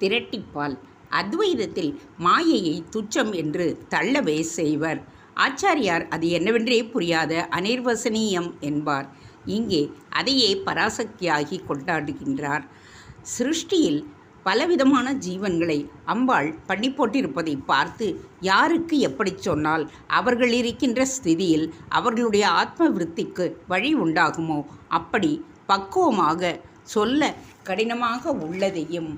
திரட்டிப்பால் அத்வைதத்தில் மாயையை துச்சம் என்று தள்ளவே செய்வர். ஆச்சாரியார் அது என்னவென்றே புரியாத அனிர்வசனீயம் என்பார். இங்கே அதையே பராசக்தியாகி கொண்டாடுகின்றார். சிருஷ்டியில் பலவிதமான ஜீவன்களை அம்பாள் பண்ணி போட்டிருப்பதை பார்த்து யாருக்கு எப்படி சொன்னால் அவர்கள் இருக்கின்ற ஸ்திதியில் அவர்களுடைய ஆத்ம விருத்திக்கு வழி உண்டாகுமோ? அப்படி பக்குவமாக சொல்ல கடினமாக உள்ளதையும்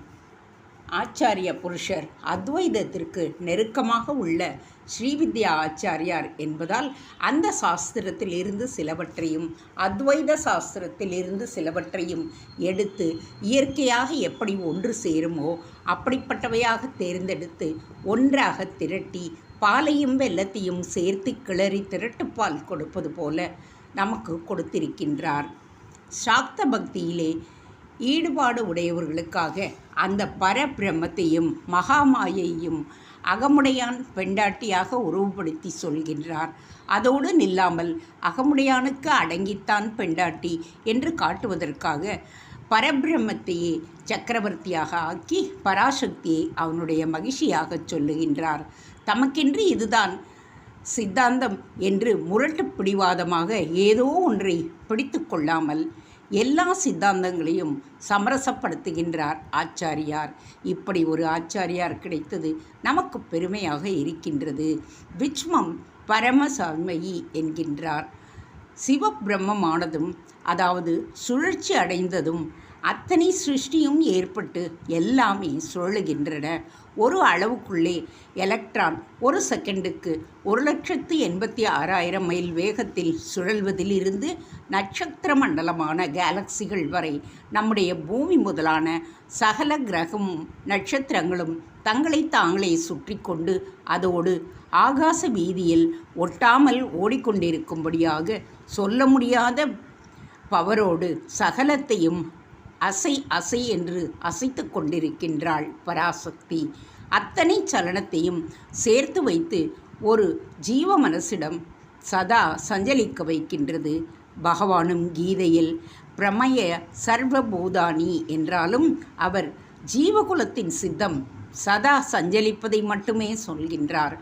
ஆச்சாரிய புருஷர் அத்வைதத்திற்கு நெருக்கமாக உள்ள ஸ்ரீவித்யா ஆச்சாரியார் என்பதால் அந்த சாஸ்திரத்தில் இருந்து சிலவற்றையும் அத்வைத சாஸ்திரத்தில் இருந்து சிலவற்றையும் எடுத்து இயற்கையாக எப்படி ஒன்று சேருமோ அப்படிப்பட்டவையாக தேர்ந்தெடுத்து ஒன்றாக திரட்டி பாலையும் வெள்ளத்தையும் சேர்த்து கிளறி திரட்டுப்பால் கொடுப்பது போல நமக்கு கொடுத்திருக்கின்றார். சாக்த பக்தியிலே ஈடுபாடு உடையவர்களுக்காக அந்த பரபிரம்மத்தையும் மகாமாயையும் அகமுடையான் பெண்டாட்டியாக உருவப்படுத்தி சொல்கின்றார். அதோடு நில்லாமல் அகமுடையானுக்கு அடங்கித்தான் பெண்டாட்டி என்று காட்டுவதற்காக பரபிரம்மத்தையே சக்கரவர்த்தியாக ஆக்கி பராசக்தியை அவனுடைய மகிழ்ச்சியாக சொல்லுகின்றார். தமக்கென்று இதுதான் சித்தாந்தம் என்று முரட்டு பிடிவாதமாக ஏதோ ஒன்றை பிடித்து கொள்ளாமல் எல்லா சித்தாந்தங்களையும் சமரசப்படுத்துகின்றார் ஆச்சாரியார். இப்படி ஒரு ஆச்சாரியார் கிடைத்தது நமக்கு பெருமையாக இருக்கின்றது. விச்மம் பரமசமயி என்கின்றார். சிவபிரம்மமானதும் அதாவது சுழற்சி அடைந்ததும் அத்தனை சிருஷ்டியும் ஏற்பட்டு எல்லாமே சுழலுகின்றன. ஒரு அளவுக்குள்ளே எலக்ட்ரான் ஒரு செகண்டுக்கு ஒரு லட்சத்து எண்பத்தி ஆறாயிரம் மைல் வேகத்தில் சுழல்வதிலிருந்து நட்சத்திர மண்டலமான கேலக்சிகள் வரை நம்முடைய பூமி முதலான சகல கிரகமும் நட்சத்திரங்களும் தங்களை தாங்களே சுற்றி கொண்டு அதோடு ஆகாச வீதியில் ஒட்டாமல் ஓடிக்கொண்டிருக்கும்படியாக சொல்ல முடியாத பவரோடு சகலத்தையும் அசை அசை என்று அசைத்து கொண்டிருக்கின்றாள் பராசக்தி. அத்தனை சலனத்தையும் சேர்த்து வைத்து ஒரு ஜீவ மனசிடம் சதா சஞ்சலிக்க வைக்கின்றது. பகவானும் கீதையில் பிரமய சர்வபூதானி என்றாலும் அவர் ஜீவகுலத்தின் சித்தம் சதா சஞ்சலிப்பதை மட்டுமே சொல்கின்றார்.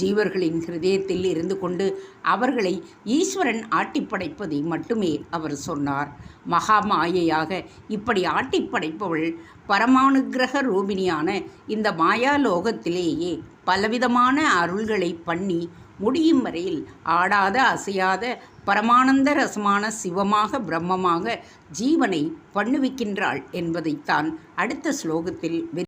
ஜீவர்களின் ஹிருதயத்தில் இருந்து கொண்டு அவர்களை ஈஸ்வரன் ஆட்டிப்படைப்பதை மட்டுமே அவர் சொன்னார். மகா மாயையாக இப்படி ஆட்டிப்படைப்பவள் பரமானுகிரக ரூபிணியான இந்த மாயாலோகத்திலேயே பலவிதமான அருள்களை பண்ணி முடியும் வரையில் ஆடாத அசையாத பரமானந்த ரசமான சிவமாக பிரம்மமாக ஜீவனை பண்ணுவிக்கின்றாள் என்பதைத்தான் அடுத்த ஸ்லோகத்தில்